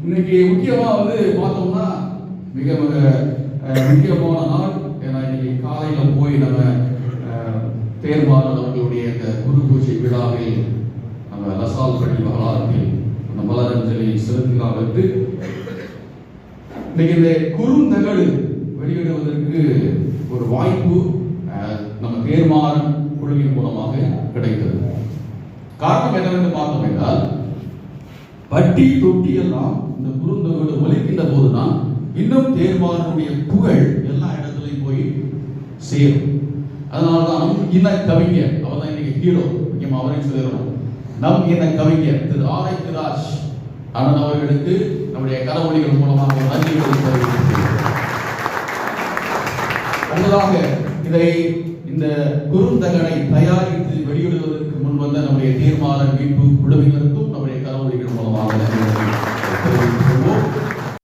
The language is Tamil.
இன்னைக்கு முக்கியமா வந்து பார்த்தோம்னா மிக மிக முக்கியமான நாள். ஏன்னா இன்னைக்கு காலையில போய் நம்ம அஹ், தேர்வாளர் அவர்களுடைய இந்த குரு பூஜை விழாவில் நம்ம லசால் பள்ளி வளாகத்தில் அந்த மலரஞ்சலி செலுத்தினா வந்து இன்னைக்கு இந்த குறுந்தகடு வெளியிடுவதற்கு ஒரு வாய்ப்பு நம்ம தேர்மாறன் குழுவின் மூலமாக கிடைத்தது. காரணம் என்னவென்று பார்த்தோம் என்றால் வட்டி தொட்டி எல்லாம் இந்த குறுந்தோடு ஒலிக்கின்ற போதுதான் இன்னும் தேர்வாளருடைய புகழ் எல்லா இடத்துலையும் போய் சேரும். அதனால்தான் நம் இன கவிஞர் அவர் தான் இன்னைக்கு ஹீரோ முக்கியமாக அவரையும் சொல்லிடுறோம் நம் இன கவிஞர் திரு ஆர் திராஜ் அண்ணன் அவர்களுக்கு நம்முடைய கரவொலிகள் மூலமாக ஒரு அடுத்ததாக இதை இந்த குறுந்தகனை தயாரித்து வெளியிடுவதற்கு முன் வந்த நம்முடைய தீர்மான மீட்பு குழுவினருக்கும்